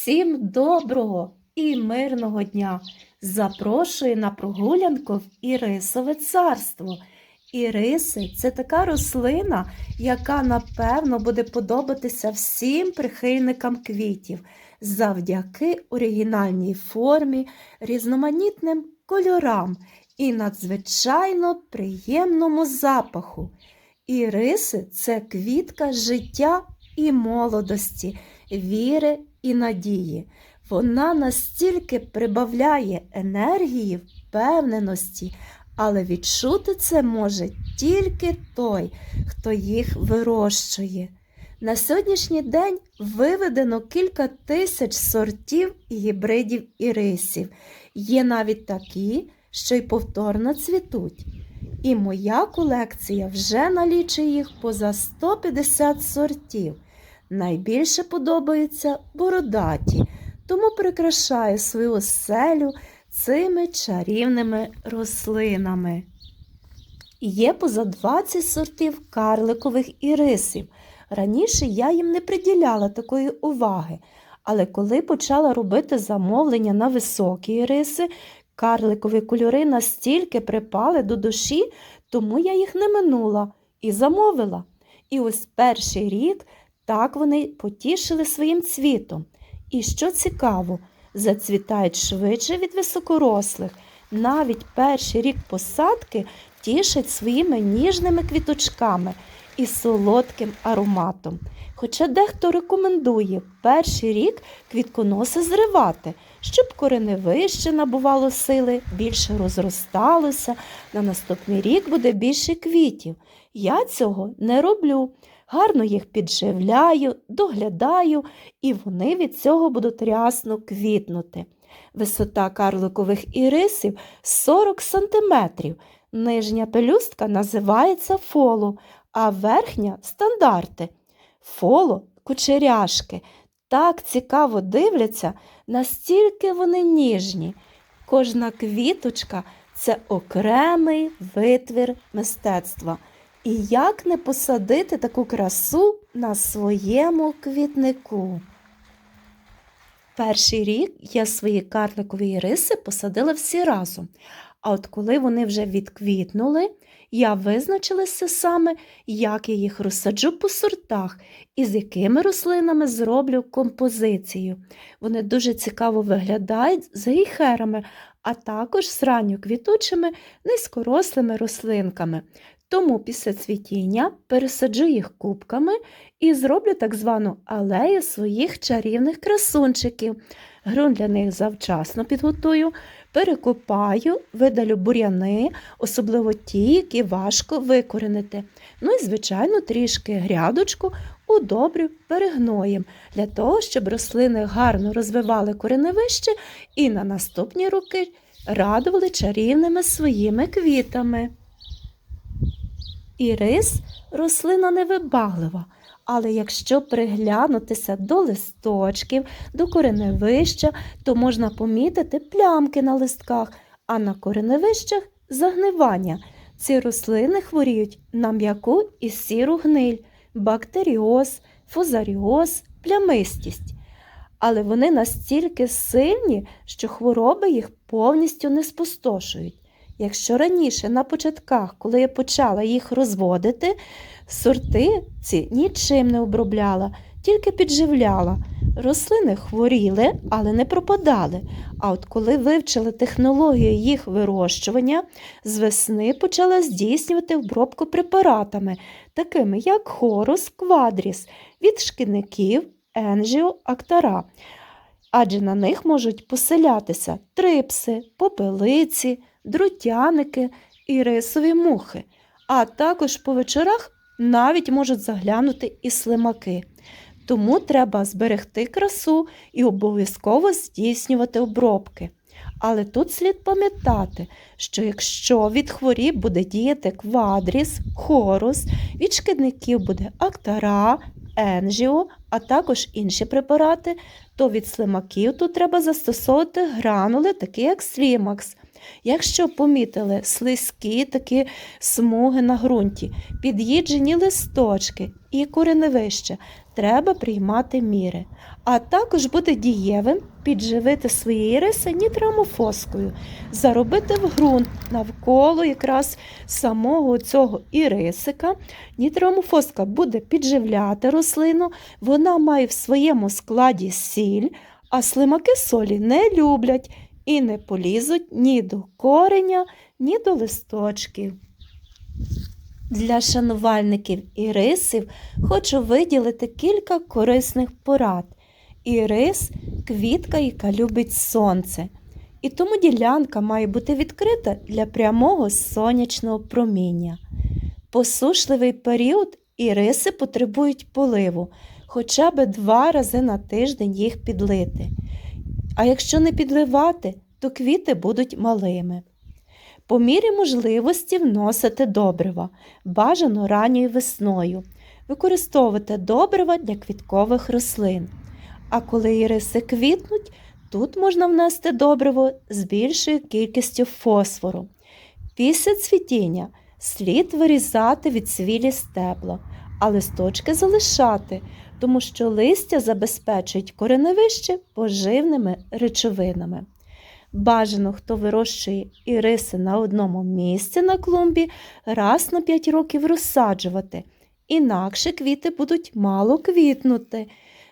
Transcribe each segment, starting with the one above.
Всім доброго і мирного дня! Запрошую на прогулянку в Ірисове царство. Іриси це така рослина, яка напевно буде подобатися всім прихильникам квітів завдяки оригінальній формі, різноманітним кольорам і надзвичайно приємному запаху. Іриси це квітка життя і молодості, віри і надії. Вона настільки прибавляє енергії, впевненості, але відчути це може тільки той, хто їх вирощує. На сьогоднішній день виведено кілька тисяч сортів гібридів ірисів. Є навіть такі, що й повторно цвітуть. І моя колекція вже налічує їх поза 150 сортів. Найбільше подобаються бородаті, тому прикрашаю свою оселю цими чарівними рослинами. Є поза 20 сортів карликових ірисів. Раніше я їм не приділяла такої уваги, але коли почала робити замовлення на високі іриси, карликові кольори настільки припали до душі, тому я їх не минула і замовила. І ось перший рік так вони потішили своїм цвітом. І що цікаво, зацвітають швидше від високорослих. Навіть перший рік посадки тішать своїми ніжними квіточками і солодким ароматом. Хоча дехто рекомендує перший рік квітконоси зривати, щоб кореневище набувало сили, більше розросталося, на наступний рік буде більше квітів. Я цього не роблю. Гарно їх підживляю, доглядаю, і вони від цього будуть рясно квітнути. Висота карликових ірисів 40 см. Нижня пелюстка називається фоло, а верхня стандарти. Фоло кучеряшки. Так цікаво дивляться, настільки вони ніжні. Кожна квіточка це окремий витвір мистецтва. І як не посадити таку красу на своєму квітнику? Перший рік я свої карликові риси посадила всі разом. А от коли вони вже відквітнули, я визначилася саме, як я їх розсаджу по сортах і з якими рослинами зроблю композицію. Вони дуже цікаво виглядають з гейхерами, а також з ранньоквітучими низькорослими рослинками. Тому після цвітіння пересаджу їх кубками і зроблю так звану алею своїх чарівних красунчиків. Грунт для них завчасно підготую, перекопаю, видалю бур'яни, особливо ті, які важко викоренити. Ну і, звичайно, трішки грядочку удобрю перегноєм, для того, щоб рослини гарно розвивали кореневище і на наступні роки радували чарівними своїми квітами. Ірис рослина невибаглива, але якщо приглянутися до листочків, до кореневища, то можна помітити плямки на листках, а на кореневищах загнивання. Ці рослини хворіють на м'яку і сіру гниль, бактеріоз, фузаріоз, плямистість. Але вони настільки сильні, що хвороби їх повністю не спустошують. Якщо раніше на початках, коли я почала їх розводити, сорти ці нічим не обробляла, тільки підживляла. Рослини хворіли, але не пропадали. А от коли вивчила технологію їх вирощування, з весни почала здійснювати обробку препаратами, такими як хорус, квадріс, від шкідників, енжіо, актара. Адже на них можуть поселятися трипси, попелиці друтяники і рисові мухи, а також по вечорах навіть можуть заглянути і слимаки. Тому треба зберегти красу і обов'язково здійснювати обробки. Але тут слід пам'ятати, що якщо від хворіб буде діяти квадріс, хорус, від шкідників буде актара, енжіо, а також інші препарати, то від слимаків тут треба застосовувати гранули, такі як слімакс. Якщо помітили слизькі такі смуги на ґрунті, під'їджені листочки і кореневище, треба приймати міри. А також буде дієвим підживити свої риси нітрамофоскою, заробити в ґрунт навколо якраз самого цього ірисика. Нітрамофоска буде підживляти рослину, вона має в своєму складі сіль, а слимаки солі не люблять і не полізуть ні до кореня, ні до листочків. Для шанувальників ірисів хочу виділити кілька корисних порад. Ірис квітка, яка любить сонце. І тому ділянка має бути відкрита для прямого сонячного проміння. Посушливий період іриси потребують поливу, хоча б два рази на тиждень їх підлити. А якщо не підливати, то квіти будуть малими. По мірі можливості вносити добрива, бажано ранньою весною. Використовувати добрива для квіткових рослин. А коли іриси квітнуть, тут можна внести добриво з більшою кількістю фосфору. Після цвітіння слід вирізати від свілі стебла, а листочки залишати, тому що листя забезпечують кореневище поживними речовинами. Бажано, хто вирощує іриси на одному місці на клумбі, раз на 5 років розсаджувати, інакше квіти будуть мало квітнути.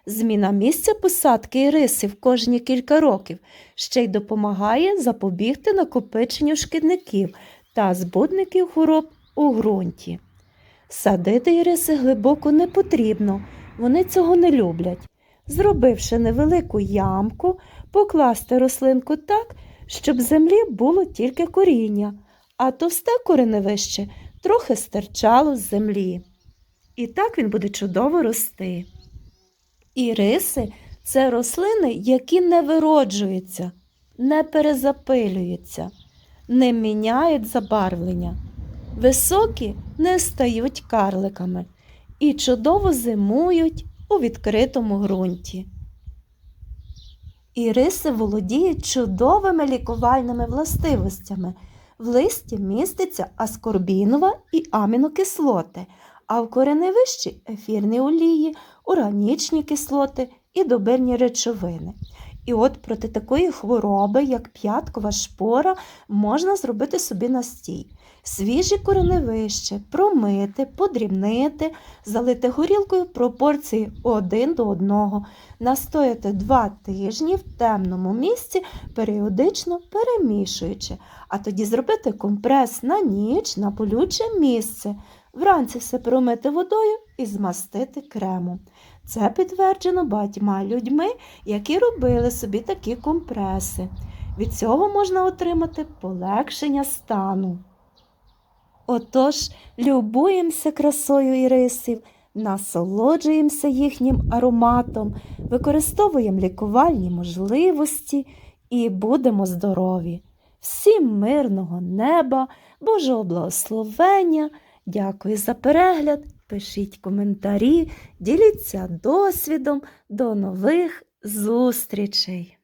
Зміна місця посадки ірисів кожні кілька років ще й допомагає запобігти накопиченню шкідників та збудників хвороб у ґрунті. Садити іриси глибоко не потрібно, вони цього не люблять. Зробивши невелику ямку, покласти рослинку так, щоб землі було тільки коріння, а товсте кореневище трохи стирчало з землі. І так він буде чудово рости. Іриси це рослини, які не вироджуються, не перезапилюються, не міняють забарвлення. Високі не стають карликами і чудово зимують у відкритому ґрунті. Іриси володіють чудовими лікувальними властивостями. В листі міститься аскорбінова і амінокислоти, а в кореневищі ефірні олії, органічні кислоти і добирні речовини. І от проти такої хвороби, як п'яткова шпора, можна зробити собі настій. Свіжі кореневище промити, подрібнити, залити горілкою пропорції 1 до 1, настояти 2 тижні в темному місці, періодично перемішуючи, а тоді зробити компрес на ніч на болюче місце. Вранці все промити водою і змастити кремом. Це підтверджено багатьма людьми, які робили собі такі компреси. Від цього можна отримати полегшення стану. Отож, любуємося красою ірисів, насолоджуємося їхнім ароматом, використовуємо лікувальні можливості і будемо здорові. Всім мирного неба, Божого благословення. Дякую за перегляд. Пишіть коментарі, діліться досвідом. До нових зустрічей!